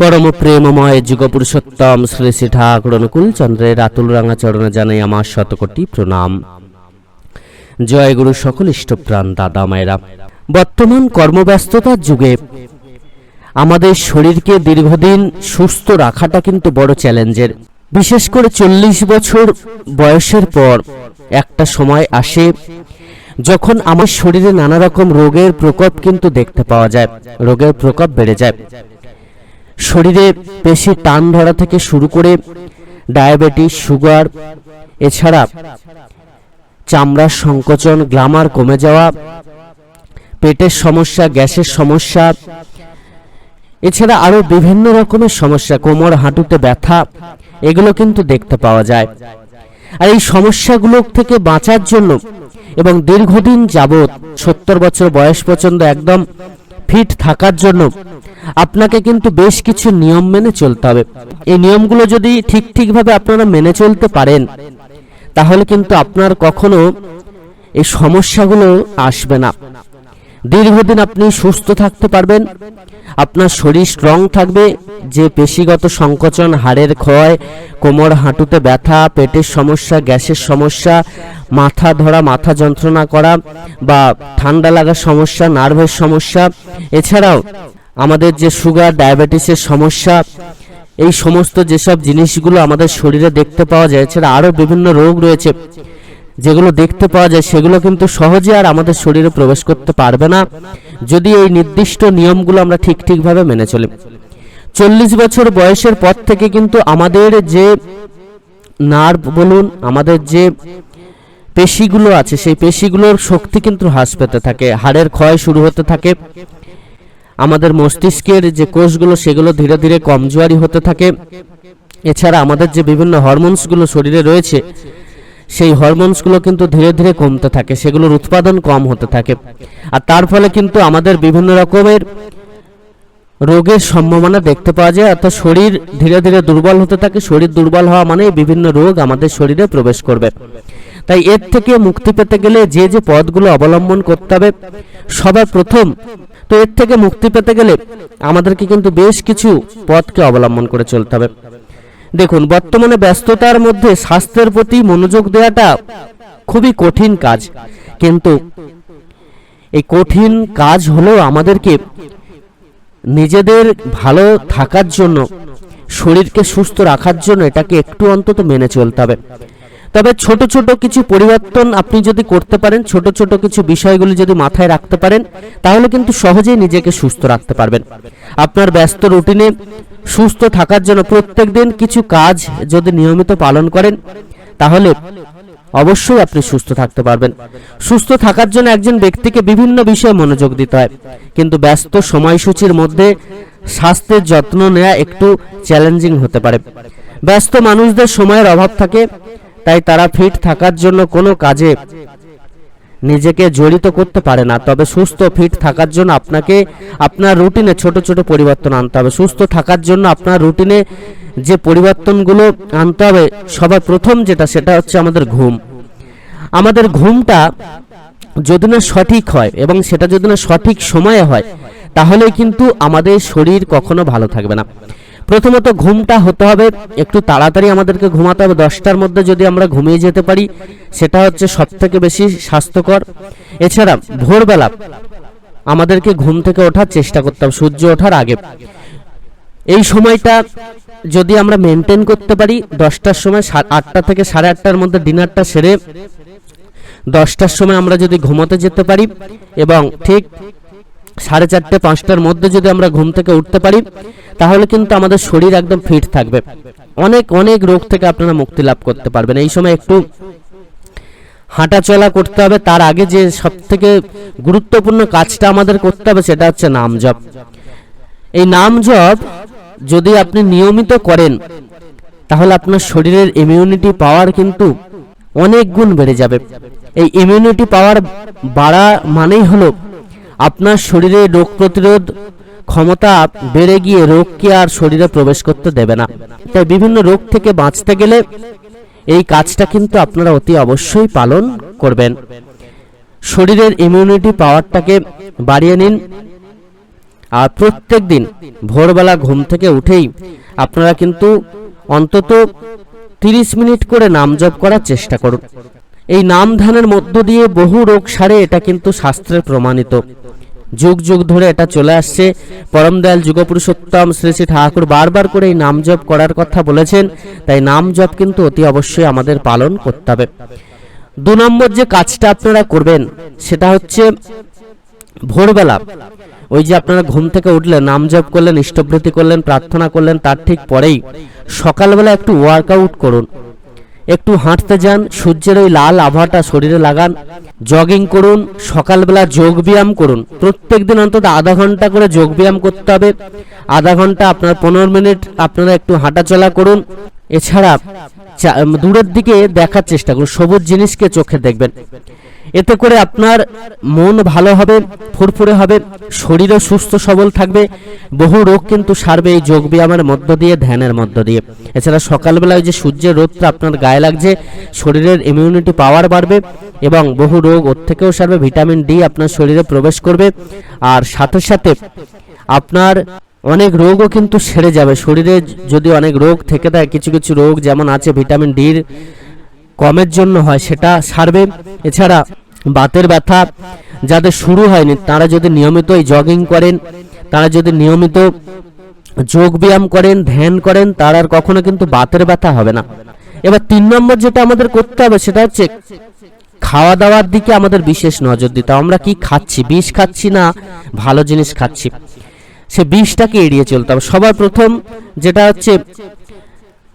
পরম প্রেমময় যুগপুরুষোত্তম শ্রী শ্রী ঠাকুর অনুকূল চন্দ্রের আতুল রাঙা চরণে জানাই আমার শতকোটি প্রণাম। জয় গুরু সকল ইষ্টপ্রাণ দাদা মায়েরা। বর্তমান কর্মব্যস্ততার যুগে আমাদের শরীরকে দীর্ঘদিন সুস্থ রাখাটা কিন্তু বড় চ্যালেঞ্জের। বিশেষ করে চল্লিশ বছর বয়সের পর একটা সময় আসে যখন আমার শরীরে নানা রকম রোগের প্রকোপ কিন্তু দেখতে পাওয়া যায়। রোগের প্রকোপ বেড়ে যায়। শরীরে পেশি টান ধরা থেকে শুরু করে ডায়াবেটিস, সুগার, এছাড়া চামড়ার সংকোচন, গ্লামার কমে যাওয়া, পেটের সমস্যা, গ্যাসের সমস্যা, এছাড়া আরও বিভিন্ন রকমের সমস্যা, কোমর, হাঁটুতে ব্যথা, এগুলো কিন্তু দেখতে পাওয়া যায়। আর এই সমস্যাগুলো থেকে বাঁচার জন্য এবং দীর্ঘদিন যাবৎ সত্তর বছর বয়স পর্যন্ত একদম ফিট থাকার জন্য আপনাকে কিন্তু বেশ কিছু নিয়ম মেনে চলতে হবে। এই নিয়মগুলো যদি ঠিক ঠিকভাবে আপনারা মেনে চলতে পারেন, তাহলে কিন্তু আপনার কখনো এই সমস্যাগুলো আসবে না। দীর্ঘদিন আপনি সুস্থ থাকতে পারবেন, আপনার শরীর স্ট্রং থাকবে, যে পেশিগত সংকোচন, হাড়ের ক্ষয়, কোমর হাঁটুতে ব্যথা, পেটের সমস্যা, গ্যাসের সমস্যা মাথা ধরা, মাথা যন্ত্রণা করা বা ঠান্ডা লাগার সমস্যা, নার্ভের সমস্যা। এছাড়াও আমাদের যে সুগার, ডায়াবেটিসের সমস্যা, এই সমস্ত যেসব জিনিসগুলো আমাদের শরীরে দেখতে পাওয়া যায়, এছাড়া আরও বিভিন্ন রোগ রয়েছে যেগুলো দেখতে পাওয়া যায়, সেগুলো কিন্তু সহজে আর আমাদের শরীরে প্রবেশ করতে পারবে না। যদি এই নির্দিষ্ট নিয়মগুলো আমরা ঠিক ঠিকভাবে মেনে চলি। চল্লিশ বছর বয়সের পর থেকে কিন্তু আমাদের যে নার্ভ বলুন, আমাদের যে পেশিগুলো আছে, সেই পেশিগুলোর শক্তি কিন্তু হ্রাস পেতে থাকে, হাড়ের ক্ষয় শুরু হতে থাকে। আমাদের মস্তিষ্কের যে কোষগুলো, সেগুলো ধীরে ধীরে কমজোয়ারি হতে থাকে। এছাড়া আমাদের যে বিভিন্ন হরমোনসগুলো শরীরে রয়েছে, সেই হরমোনসগুলো কিন্তু ধীরে ধীরে কমতে থাকে, সেগুলোর উৎপাদন কম হতে থাকে। আর তার ফলে কিন্তু আমাদের বিভিন্ন রকমের রোগের সম্ভাবনা দেখতে পাওয়া যায়, অর্থাৎ শরীর ধীরে ধীরে দুর্বল হতে থাকে। শরীর দুর্বল হওয়া মানে বিভিন্ন রোগ আমাদের শরীরে প্রবেশ করবে। তাই এর থেকে মুক্তি পেতে গেলে যে যে পথগুলো অবলম্বন করতে হবে, সবার প্রথম তো এর থেকে মুক্তি পেতে গেলে আমাদেরকে কিন্তু বেশ কিছু পথকে অবলম্বন করে চলতে হবে। দেখুন, বর্তমানে ব্যস্ততার মধ্যে স্বাস্থ্যের প্রতি মনোযোগ দেওয়াটা খুবই কঠিন কাজ। কিন্তু এই কঠিন কাজ হলেও আমাদেরকে নিজেদের ভালো থাকার জন্য, শরীরকে সুস্থ রাখার জন্য এটাকে একটু অন্তত মেনে চলতে হবে। তবে ছোট ছোট কিছু পরিবর্তন আপনি যদি করতে পারেন, ছোট ছোট কিছু বিষয়গুলি যদি মাথায় রাখতে পারেন, তাহলে কিন্তু সহজেই নিজেকে সুস্থ রাখতে পারবেন। আপনার ব্যস্ত রুটিনে সুস্থ থাকার জন্য প্রত্যেক দিন কিছু কাজ যদি নিয়মিত পালন করেন, তাহলে অবশ্যই আপনি সুস্থ থাকতে পারবেন। সুস্থ থাকার জন্য একজন ব্যক্তিকে বিভিন্ন বিষয়ে মনোযোগ দিতে হয়। কিন্তু ব্যস্ত সময়সূচির মধ্যে স্বাস্থ্যের যত্ন নেওয়া একটু চ্যালেঞ্জিং হতে পারে। ব্যস্ত মানুষদের সময়ের অভাব থাকে তাই তারা ফিট থাকার জন্য কোনো কাজে নিজেকে জড়িত করতে পারে না। তবে সুস্থ ফিট থাকার জন্য আপনাকে আপনার রুটিনে ছোট ছোট পরিবর্তন আনতে হবে। সুস্থ থাকার জন্য আপনার রুটিনে যে পরিবর্তনগুলো আনতে হবে, সবার প্রথম যেটা, সেটা হচ্ছে আমাদের ঘুম। আমাদের ঘুমটা যদি না সঠিক হয় এবং সেটা যদি না সঠিক সময়ে হয় তাহলে কিন্তু আমাদের শরীর কখনো ভালো থাকবে না। প্রথমত ঘুমটা হতে হবে, একটু তাড়াতাড়ি আমাদেরকে ঘুমাতে হবে, দশটার মধ্যে যদি আমরা ঘুমিয়ে যেতে পারি, সেটা হচ্ছে সব থেকে বেশি স্বাস্থ্যকর। এছাড়া ভোরবেলা আমাদেরকে ঘুম থেকে ওঠার চেষ্টা করতে হবে, সূর্য ওঠার আগে। এই সময়টা যদি আমরা মেনটেন করতে পারি, দশটার সময় আটটা থেকে সাড়ে আটটার মধ্যে ডিনারটা সেরে দশটার সময় আমরা যদি ঘুমোতে যেতে পারি, এবং ঠিক সাড়ে চারটে, পাঁচটার মধ্যে যদি আমরা ঘুম থেকে উঠতে পারি, তাহলে কিন্তু আমাদের শরীর একদম ফিট থাকবে। অনেক অনেক রোগ থেকে আপনারা মুক্তি লাভ করতে পারবেন। এই সময় একটু হাঁটা চলা করতে হবে। তার আগে যে সব থেকে গুরুত্বপূর্ণ কাজটা আমাদের করতে হবে, সেটা হচ্ছে নাম জপ এই নাম জপ যদি আপনি নিয়মিত করেন, তাহলে আপনার শরীরের ইমিউনিটি পাওয়ার কিন্তু অনেক গুণ বেড়ে যাবে। এই ইমিউনিটি পাওয়ার বাড়া মানেই হলো আপনার শরীরে রোগ প্রতিরোধ ক্ষমতা বেড়ে গিয়ে রোগকে আর শরীরে প্রবেশ করতে দেবে না। তাই বিভিন্ন রোগ থেকে বাঁচতে গেলে এই কাজটা কিন্তু আপনারা অতি অবশ্যই পালন করবেন। শরীরের ইমিউনিটি পাওয়ারটাকে বাড়িয়ে নিন। আর প্রত্যেক দিন ভোরবেলা ঘুম থেকে উঠেই আপনারা কিন্তু অন্তত তিরিশ মিনিট করে নাম জপ করার চেষ্টা করুন। এই নাম ধ্যানের মধ্য দিয়ে বহু রোগ সারে, এটা কিন্তু শাস্ত্রের প্রমাণিত। যুগ যুগ ধরে এটা চলে আসছে। পরম দয়াল যুগপুরুষোত্তম শ্রী শ্রী ঠাকুর বারবার করে এই নাম জপ করার কথা বলেছেন। তাই নাম জপ কিন্তু অতি অবশ্যই আমাদের পালন করতে হবে। দু নম্বর যে কাজটা আপনারা করবেন, সেটা হচ্ছে ভোরবেলা। ওই যে আপনারা ঘুম থেকে উঠলেন, নাম জপ করলেন, ইষ্টবৃত্তি করলেন, প্রার্থনা করলেন, তার ঠিক পরেই সকালবেলা একটু ওয়ার্কআউট করুন। একটু হাঁটতে যান, সূর্যের ওই লাল আভাটা শরীরে লাগান জগিং করুন, সকালবেলা যোগ ব্যায়াম করুন। প্রত্যেক দিন অন্তত আধা ঘণ্টা করে যোগ ব্যায়াম করতে হবে। আধা ঘণ্টা আপনার পনেরো মিনিট আপনারা একটু হাঁটাচলা করুন। এছাড়া দূরের দিকে দেখার চেষ্টা করুন, সবুজ জিনিসকে চোখে দেখবেন। এতে করে আপনার মন ভালো হবে, ফুরফুরে হবে, শরীরও সুস্থ সবল থাকবে, বহু রোগ কিন্তু সারবে এই যোগ ব্যায়ামের মধ্য দিয়ে, ধ্যানের মধ্য দিয়ে। এছাড়া সকালবেলায় যে সূর্যের রোদটা আপনার গায়ে লাগছে, শরীরের ইমিউনিটি পাওয়ার বাড়বে এবং বহু রোগ ওর থেকেও সারবে ভিটামিন ডি আপনার শরীরে প্রবেশ করবে। আর সাথে সাথে আপনার অনেক রোগও কিন্তু সেরে যাবে। শরীরে যদি অনেক রোগ থেকে থাকে, কিছু কিছু রোগ যেমন আছে ভিটামিন ডির কমের জন্য হয়, সেটা সারবে। এছাড়া বাতের ব্যথা যাদের শুরু হয়নি, তারা যদি নিয়মিত জগিং করেন, তারা যদি নিয়মিত যোগ ব্যায়াম করেন, ধ্যান করেন, তার আর কখনো কিন্তু বাতের ব্যথা হবে না। এবার তিন নম্বর যেটা আমাদের করতে হবে, সেটা হচ্ছে খাওয়া দাওয়ার দিকে আমাদের বিশেষ নজর দিতে আমরা কি খাচ্ছি? বিষ খাচ্ছি না? ভালো জিনিস খাচ্ছি। সে বিষটাকে এড়িয়ে চলতে হবে। সবার প্রথম যেটা হচ্ছে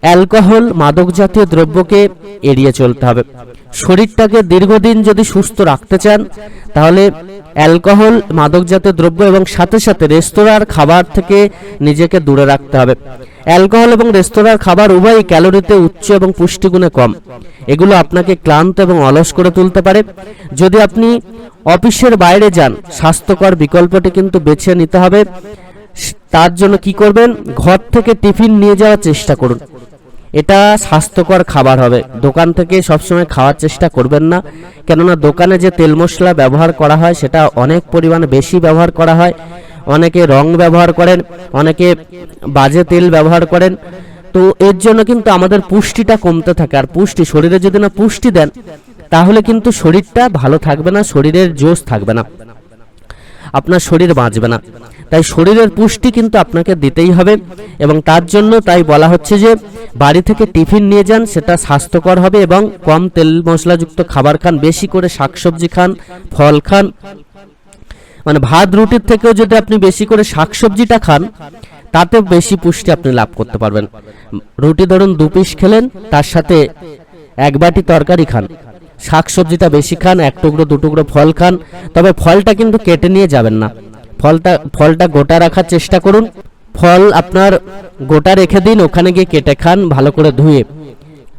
অ্যালকোহল মাদক জাতীয় দ্রব্যকে এড়িয়ে চলতে হবে। শরীরটাকে দীর্ঘদিন যদি সুস্থ রাখতে চান, তাহলে অ্যালকোহল মাদক জাতীয় দ্রব্য এবং সাথে সাথে রেস্তোরাঁর খাবার থেকে নিজেকে দূরে রাখতে হবে। অ্যালকোহল এবং রেস্তোরাঁর খাবার উভয়ই ক্যালোরিতে উচ্চ এবং পুষ্টিগুণে কম। এগুলো আপনাকে ক্লান্ত এবং অলস করে তুলতে পারে। যদি আপনি অফিসের বাইরে যান, স্বাস্থ্যকর বিকল্পটি কিন্তু বেছে নিতে হবে। তার জন্য কি করবেন? ঘর থেকে টিফিন নিয়ে যাওয়ার চেষ্টা করুন। এটা স্বাস্থ্যকর খাবার হবে। দোকান থেকে সবসময় খাওয়ার চেষ্টা করবেন না। কেননা দোকানে যে তেল মশলা ব্যবহার করা হয়, সেটা অনেক পরিমাণে বেশি ব্যবহার করা হয়। অনেকে রং ব্যবহার করেন, অনেকে বাজে তেল ব্যবহার করেন। তো এর জন্য কিন্তু আমাদের পুষ্টিটা কমতে থাকে। আর পুষ্টি, শরীরে যদি না পুষ্টি দেন, তাহলে কিন্তু শরীরটা ভালো থাকবে না, শরীরের জোশ থাকবে না। আপনার শরীর বাঁচবে না। তাই শরীরের পুষ্টি কিন্তু আপনাকে দিতেই হবে এবং তার জন্য তাই বলা হচ্ছে যে বাড়ি থেকে টিফিন নিয়ে যান, সেটা স্বাস্থ্যকর হবে এবং কম তেল মশলাযুক্ত খাবার খান, বেশি করে শাকসবজি খান, ফল খান। মানে ভাত, রুটির থেকেও যদি আপনি বেশি করে শাকসবজিটা খান তাতে বেশি পুষ্টি আপনি লাভ করতে পারবেন। রুটি ধরুন দু পিস খেলেন, তার সাথে এক বাটি তরকারি খান। শাকসবজিটা বেশি খান, এক টুকরো, দু টুকরো ফল খান। তবে ফলটা কিন্তু কেটে নিয়ে যাবেন না। ফলটা ফলটা গোটা রাখার চেষ্টা করুন। ফল আপনার গোটা রেখে দিন, ওখানে গিয়ে কেটে খান, ভালো করে ধুয়ে।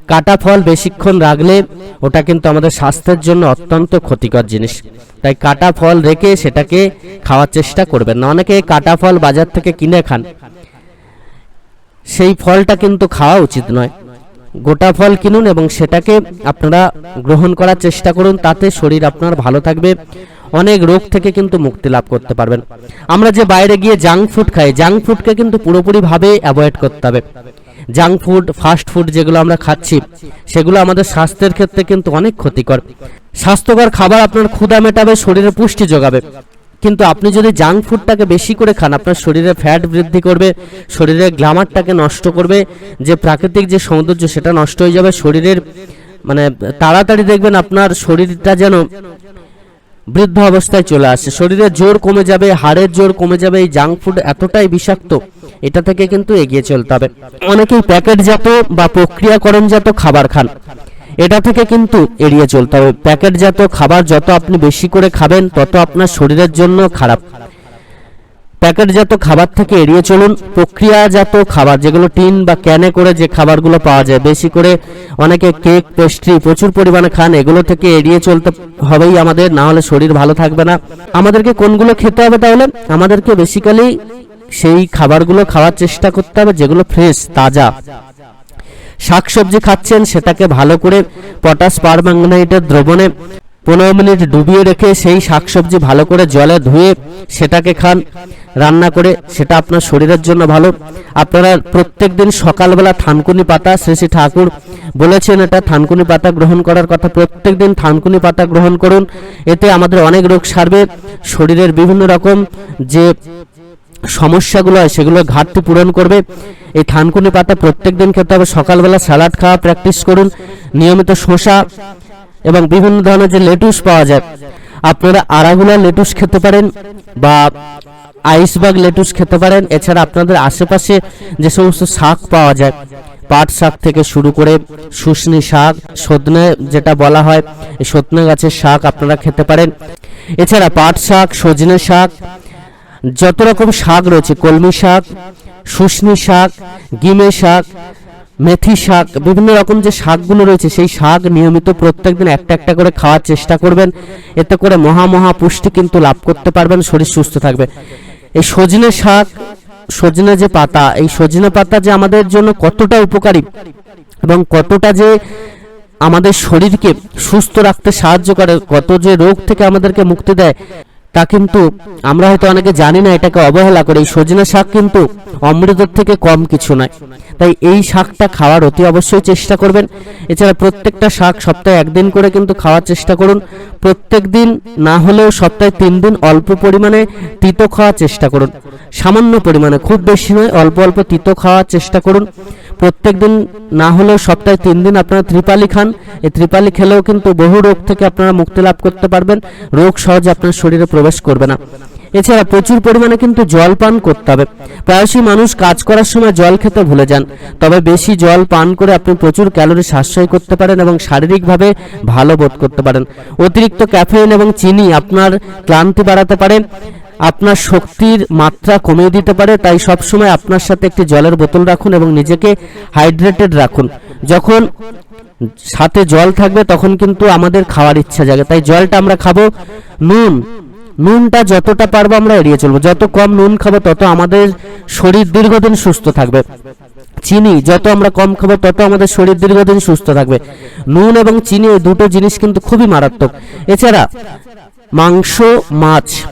কাটা ফল বেশিক্ষণ রাখলে ওটা কিন্তু আমাদের স্বাস্থ্যের জন্য অত্যন্ত ক্ষতিকর জিনিস। তাই কাটা ফল রেখে সেটাকে খাওয়ার চেষ্টা করবেন না। অনেকে কাটা ফল বাজার থেকে কিনে খান। সেই ফলটা কিন্তু খাওয়া উচিত নয়। গোটা ফল কিনুন এবং সেটাকে আপনারা গ্রহণ করার চেষ্টা করুন। তাতে শরীর আপনার ভালো থাকবে। অনেক রোগ থেকে কিন্তু মুক্তি লাভ করতে পারবেন। আমরা যে বাইরে গিয়ে জাঙ্ক ফুড খাই জাঙ্ক ফুডকে কিন্তু পুরোপুরিভাবে অ্যাভয়েড করতে হবে। জাঙ্ক ফুড ফাস্ট ফুড যেগুলো আমরা খাচ্ছি, সেগুলো আমাদের স্বাস্থ্যের ক্ষেত্রে কিন্তু অনেক ক্ষতিকর। স্বাস্থ্যকর খাবার আপনার ক্ষুধা মেটাবে, শরীরে পুষ্টি যোগাবে। কিন্তু আপনি যদি জাঙ্ক ফুডটাকে বেশি করে খান, আপনার শরীরে ফ্যাট বৃদ্ধি করবে শরীরের গ্লামারটাকে নষ্ট করবে, যে প্রাকৃতিক যে সৌন্দর্য সেটা নষ্ট হয়ে যাবে, শরীরের মানে তাড়াতাড়ি দেখবেন আপনার শরীরটা যেন বৃদ্ধ অবস্থায় চলে আসে। শরীরের জোর কমে যাবে, হাড়ের জোর কমে যাবে, এই জাঙ্ক ফুড এতটাই বিষাক্ত, এটা থেকে কিন্তু এগিয়ে চলতে হবে। অনেকেই প্যাকেটজাত বা প্রক্রিয়াকরণজাত খাবার খান, এটা থেকে কিন্তু এড়িয়ে চলতে হবে। প্যাকেটজাত খাবার যত আপনি বেশি করে খাবেন, তত আপনার শরীরের জন্য খারাপ। প্যাকেটজাত খাবার থেকে এড়িয়ে চলুন। প্রক্রিয়াজাত খাবার, যেগুলো টিন বা ক্যানে করে যে খাবারগুলো পাওয়া যায়। বেশি করে অনেকে কেক, পেস্ট্রি, প্রচুর পরিমাণে খান। এগুলো থেকে এড়িয়ে চলতে হবেই আমাদের, না হলে শরীর ভালো থাকবে না। আমাদেরকে কোনগুলো খেতে হবে তাহলে? আমাদেরকে বেসিক্যালি সেই খাবারগুলো খাওয়ার চেষ্টা করতে হবে, যেগুলো ফ্রেশ তাজা। শাকসবজি খাচ্ছেন, সেটাকে ভালো করে পটাশ পারম্যাঙ্গানেটের দ্রবণে পনেরো মিনিট ডুবিয়ে রেখে সেই শাকসবজি ভালো করে জলে ধুয়ে সেটাকে খান, রান্না করে, সেটা আপনার শরীরের জন্য ভালো। আপনারা প্রত্যেক দিন সকালবেলা থানকুনি পাতা, শ্রী শ্রী ঠাকুর বলেছেন এটা থানকুনি পাতা গ্রহণ করার কথা। প্রত্যেক দিন থানকুনি পাতা গ্রহণ করুন, এতে আমাদের অনেক রোগ সারবে। শরীরের বিভিন্ন রকম যে সমস্যাগুলো হয়, সেগুলো ঘাটতি পূরণ করবে। এই থানকুনি পাতা প্রত্যেক দিন খেতে হবে। সকালবেলা স্যালাড খাওয়া প্র্যাকটিস করুন। নিয়মিত শসা এবং বিভিন্ন ধরনের যে লেটুস পাওয়া যায়। আপনারা আরাগুলা লেটুস খেতে পারেন বা আইসবাগ লেটুস খেতে পারেন। এছাড়া আপনাদের আশেপাশে যে সমস্ত শাক পাওয়া যায়, পাট শাক থেকে শুরু করে শুশনি শাক সজনে যেটা বলা হয় সজনে গাছের শাক আপনারা খেতে পারেন। এছাড়া পাট শাক, সজনে শাক, যত রকম শাক রয়েছে, কলমি শাক, শুশনি শাক, গিমে শাক মেথি শাক, বিভিন্ন রকম যে শাকগুলো রয়েছে, সেই শাক নিয়মিত প্রত্যেকদিন একটা একটা করে খাওয়ার চেষ্টা করবেন। এতে করে মহা মহা পুষ্টি কিন্তু লাভ করতে পারবেন, শরীর সুস্থ থাকবে। এই সজনে শাক, সজনে যে পাতা, এই সজনে পাতা যে আমাদের জন্য কতটা উপকারী এবং কতটা যে আমাদের শরীরকে সুস্থ রাখতে সাহায্য করে, কত যে রোগ থেকে আমাদেরকে মুক্তি দেয় তা কিন্তু আমরা হয়তো অনেকে জানি না, এটাকে অবহেলা করে। এই সজনে শাক কিন্তু অমৃতের থেকে কম কিছু নয়। তাই এই শাকটা খাওয়ার অতি অবশ্যই চেষ্টা করবেন। এছাড়া প্রত্যেকটা শাক সপ্তাহে একদিন করে কিন্তু খাওয়ার চেষ্টা করুন। প্রত্যেক দিন না হলেও সপ্তাহে তিন দিন অল্প পরিমাণে তিতো খাওয়ার চেষ্টা করুন। সামান্য পরিমাণে, খুব বেশি নয়, অল্প অল্প তিতো খাওয়ার চেষ্টা করুন। প্রত্যেক দিন না হলেও সপ্তাহে তিন দিন আপনারা ত্রিপালি খান। এই ত্রিপালি খেলেও কিন্তু বহু রোগ থেকে আপনারা মুক্তি লাভ করতে পারবেন। রোগ সহজে আপনার শরীরে প্রবেশ করবে না। এছাড়া প্রচুর পরিমাণে কিন্তু জল পান করতে হবে। প্রায়শই মানুষ কাজ করার সময় জল খেতে ভুলে যান। তবে বেশি জল পান করে আপনি প্রচুর ক্যালোরি সাশ্রয় করতে পারেন এবং শারীরিকভাবে ভালো বোধ করতে পারেন। অতিরিক্ত ক্যাফেইন এবং চিনি আপনার ক্লান্তি বাড়াতে পারে। আপনার শক্তির মাত্রা কমিয়ে দিতে পারে, তাই সবসময় আপনার সাথে একটি জলের বোতল রাখুন এবং নিজেকে হাইড্রেটেড রাখুন। যখন সাথে জল থাকবে, তখন কিন্তু আমাদের খাওয়ার ইচ্ছা জাগে। তাই জলটা আমরা খাব নুন। নুনটা যতটা পারব আমরা এড়িয়ে চলবো। যত কম নুন খাব, তত আমাদের শরীর দীর্ঘদিন সুস্থ থাকবে। চিনি, যত আমরা কম খাব, তত আমাদের শরীর দীর্ঘদিন সুস্থ থাকবে। নুন এবং চিনি এই দুটো জিনিস কিন্তু খুবই মারাত্মক। এছাড়া মাংস, মাছ।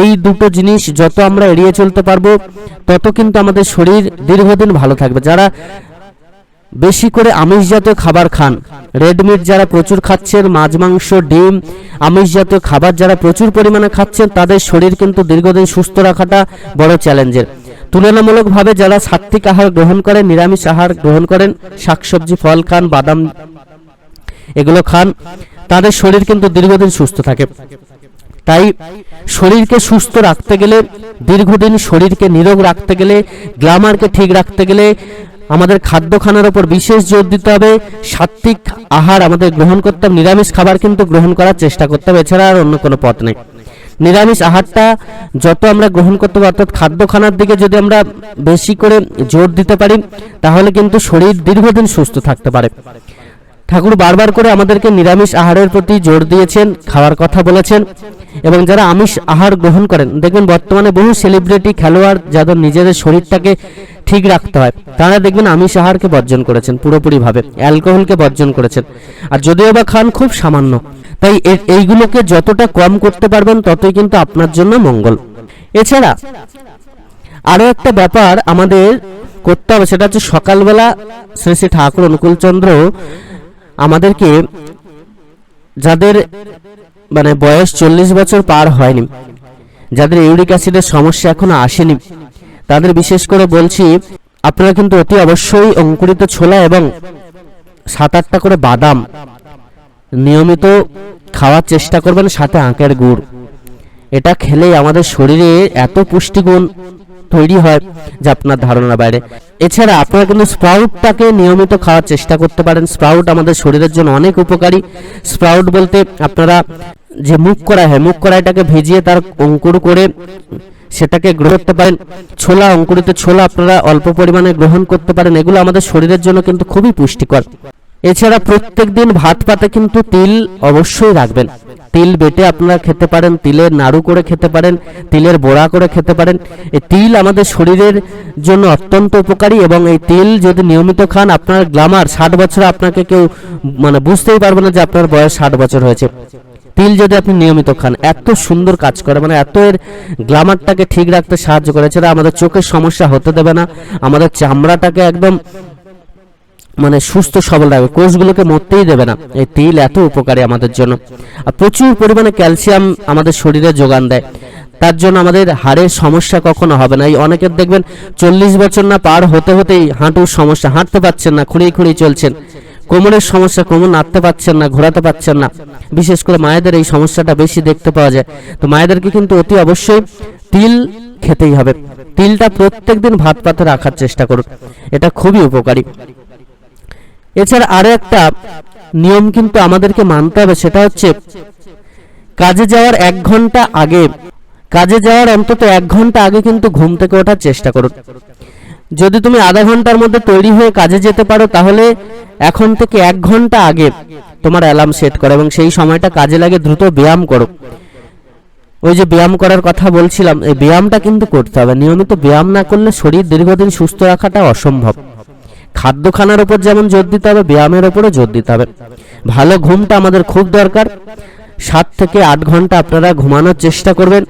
এই দুটো জিনিস যত আমরা এড়িয়ে চলতে পারব, তত কিন্তু আমাদের শরীর দীর্ঘদিন ভালো থাকবে। যারা বেশি করে আমিষ জাতীয় খাবার খান রেড মিট যারা প্রচুর খাচ্ছেন, মাছ, মাংস, ডিম আমিষ জাতীয় খাবার যারা প্রচুর পরিমাণে খাচ্ছেন, তাদের শরীর কিন্তু দীর্ঘদিন সুস্থ রাখাটা বড় চ্যালেঞ্জের তুলনামূলকভাবে যারা সাত্বিক আহার গ্রহণ করেন, নিরামিষ আহার গ্রহণ করেন, শাকসবজি, ফল খান, বাদাম এগুলো খান, তাদের শরীর কিন্তু দীর্ঘদিন সুস্থ থাকে। তাই শরীরকে সুস্থ রাখতে গেলে, দীর্ঘদিন শরীরকে নিরোগ রাখতে গেলে, গ্লামারকে ঠিক রাখতে গেলে আমাদের খাদ্য খানার উপর বিশেষ জোর দিতে হবে। সাত্বিক আহার আমাদের গ্রহণ করতে হবে, নিরামিষ খাবার কিন্তু গ্রহণ করার চেষ্টা করতে হবে, এছাড়া আর অন্য কোনো পথ নেই। নিরামিষ আহারটা যত আমরা গ্রহণ করতে পারি, অর্থাৎ খাদ্য খানার দিকে যদি আমরা বেশি করে জোর দিতে পারি, তাহলে কিন্তু শরীর দীর্ঘদিন সুস্থ থাকতে পারে। ঠাকুর বারবার করে আমাদেরকে নিরামিষ আহারের প্রতি জোর দিয়েছেন, খাওয়ার কথা বলেছেন এবং যারা আমিষ আহার গ্রহণ করেন, দেখবেন বর্তমানে বহু সেলিব্রিটি খেলোয়াড় যাদের নিজেদের শরীরটাকে ঠিক রাখতে হয়, তারা দেখবেন আমিষ আহারকে বর্জন করেছেন পুরোপুরিভাবে, অ্যালকোহলকে বর্জন করেছেন। আর যদিও বা খান খুব সামান্য, তাই এইগুলোকে যতটা কম করতে পারবেন ততই কিন্তু আপনার জন্য মঙ্গল। এছাড়া আরও একটা ব্যাপার আমাদের করতে হবে, সেটা হচ্ছে সকালবেলা শ্রী শ্রী ঠাকুর অনুকূলচন্দ্র আমাদেরকে যাদের মানে বয়স চল্লিশ বছর পার হয়নি, যাদের ইউরিক অ্যাসিডের সমস্যা এখনও আসেনি, তাদের বিশেষ করে বলছি, আপনারা কিন্তু অতি অবশ্যই অঙ্কুরিত ছোলা এবং সাত আটটা করে বাদাম নিয়মিত খাওয়ার চেষ্টা করবেন সাথে আঁকের গুড়। এটা খেলেই আমাদের শরীরে এত পুষ্টিগুণ তৈরি হয় যা আপনার ধারণার বাইরে। এছাড়া আপনারা কিন্তু স্প্রাউটটাকে নিয়মিত খাওয়ার চেষ্টা করতে পারেন। স্প্রাউট আমাদের শরীরের জন্য অনেক উপকারী। স্প্রাউট বলতে আপনারা যে মুখ কড়াই হয় মুখ কড়াইটাকে ভিজিয়ে তার অঙ্কুর করে সেটাকে গ্রহণ করতে পারেন। ছোলা, অঙ্কুরিত ছোলা আপনারা অল্প পরিমাণে গ্রহণ করতে পারেন। এগুলো আমাদের শরীরের জন্য কিন্তু খুবই পুষ্টিকর। এছাড়া প্রত্যেক দিন ভাত পাতে কিন্তু তিল অবশ্যই রাখবেন। তিল বেটে আপনারা খেতে পারেন, তিলের নাড়ু করে খেতে পারেন, তিলের বড়া করে খেতে পারেন। এই তিল আমাদের শরীরের জন্য অত্যন্ত উপকারী এবং এই তিল যদি নিয়মিত খান, আপনার গ্লামার ষাট বছর আপনাকে কেউ মানে বুঝতেই পারবে না যে আপনার বয়স ষাট বছর হয়েছে। তিল যদি আপনি নিয়মিত খান, এত সুন্দর কাজ করে মানে এত এর গ্লামারটাকে ঠিক রাখতে সাহায্য করে, এছাড়া আমাদের চোখের সমস্যা হতে দেবে না। আমাদের চামড়াটাকে একদম মানে সুস্থ, সবল রাখবে। কোষগুলোকে মরতেই দেবে না। এই তিল এত উপকারী আমাদের জন্য। আর প্রচুর পরিমাণে ক্যালসিয়াম আমাদের শরীরে যোগান দেয়। তার জন্য আমাদের হাড়ের সমস্যা কখনো হবে না। এই অনেকের দেখবেন চল্লিশ বছর না পার হতে হতেই হাঁটুর সমস্যা, হাঁটতে পারছেন না, খুঁড়িয়ে খুঁড়িয়ে চলছেন। কোমরের সমস্যা, কোমর নাড়তে পারছেন না, ঘোরাতে পারছেন না। বিশেষ করে মায়েদের এই সমস্যাটা বেশি দেখতে পাওয়া যায়। তো মায়েদেরকে কিন্তু অতি অবশ্যই তিল খেতেই হবে। তিলটা প্রত্যেকদিন ভাত পাতে রাখার চেষ্টা করুন। এটা খুবই উপকারী। এছাড়া আরও একটা নিয়ম কিন্তু আমাদেরকে মানতে হবে, সেটা হচ্ছে কাজে যাওয়ার এক ঘণ্টা আগে, কাজে যাওয়ার অন্তত এক ঘণ্টা আগে কিন্তু ঘুম থেকে ওঠার চেষ্টা করুন। যদি তুমি আধা ঘণ্টার মধ্যে তৈরি হয়ে কাজে যেতে পারো, তাহলে এখন থেকে এক ঘণ্টা আগে তোমার অ্যালার্ম সেট করো এবং সেই সময়টা কাজে লাগে দ্রুত ব্যায়াম করো। ওই যে ব্যায়াম করার কথা বলছিলাম, এই ব্যায়ামটা কিন্তু করতে হবে। নিয়মিত ব্যায়াম না করলে শরীর দীর্ঘদিন সুস্থ রাখাটা অসম্ভব। খাদ্য খানার উপর যেমন জোর দিতে হবে, ব্যায়ামের উপরও জোর দিতে হবে। ভালো ঘুমটা আমাদের খুব দরকার। সাত থেকে আট ঘণ্টা আপনারা ঘুমানোর চেষ্টা করবেন।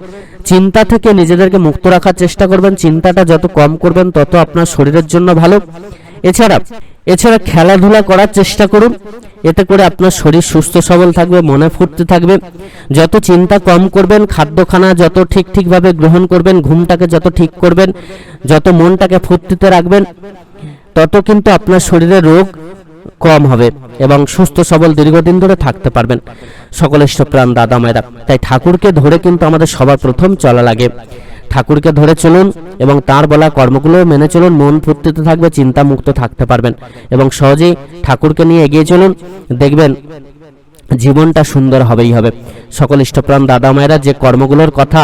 চিন্তা থেকে নিজেদেরকে মুক্ত রাখার চেষ্টা করবেন। চিন্তাটা যত কম করবেন, তত আপনার শরীরের জন্য ভালো। এছাড়া এছাড়া খেলাধুলা করার চেষ্টা করুন। এতে করে আপনার শরীর সুস্থ সবল থাকবে, মনে ফুর্তি থাকবে। যত চিন্তা কম করবেন, খাদ্যখানা যত ঠিক ঠিকভাবে গ্রহণ করবেন, ঘুমটাকে যত ঠিক করবেন, যত মনটাকে ফুর্তিতে রাখবেন তত কিন্তু আপনার শরীরে রোগ কম হবে এবং সুস্থ, সবল দীর্ঘদিন ধরে থাকতে পারবেন। সকলের সুপ্রাণ দাদা মায়েরা, তাই ঠাকুরকে ধরে কিন্তু আমাদের সবার প্রথম চলা লাগে। ঠাকুরকে ধরে চলুন এবং তার বলা কর্মগুলো মেনে চলুন, মন ফুর্তিতে থাকবে চিন্তা মুক্ত থাকতে পারবেন এবং সহজেই ঠাকুরকে নিয়ে এগিয়ে চলুন। দেখবেন জীবনটা সুন্দর হবেই হবে। সকল ইষ্টপ্রাণ দাদা মায়েরা যে কর্মগুলোর কথা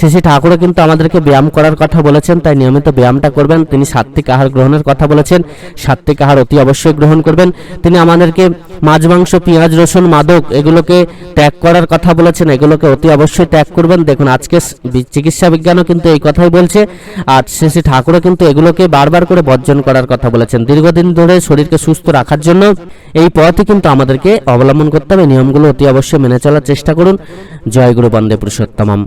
শেষে ঠাকুরও কিন্তু আমাদেরকে ব্যায়াম করার কথা বলেছেন, তাই নিয়মিত ব্যায়ামটা করবেন। তিনি সাত্বিক আহার গ্রহণের কথা বলেছেন সাত্বিক আহার অতি অবশ্যই গ্রহণ করবেন। তিনি আমাদেরকে মাছ, মাংস, পেঁয়াজ, রসুন, মাদক এগুলোকে ত্যাগ করার কথা বলেছেন, এগুলোকে অতি অবশ্যই ত্যাগ করবেন। দেখুন, আজকে চিকিৎসা বিজ্ঞানও কিন্তু এই কথাই বলছে, আর শেষে ঠাকুরও কিন্তু এগুলোকে বারবার করে বর্জন করার কথা বলেছেন। দীর্ঘদিন ধরে শরীরকে সুস্থ রাখার জন্য এই পথই কিন্তু আমাদেরকে অবলম্বন করতে হবে। নিয়মগুলো অতি অবশ্যই মেনে চলার চেষ্টা করুন। জয় গুরু বন্দে পুরুষোত্তমম।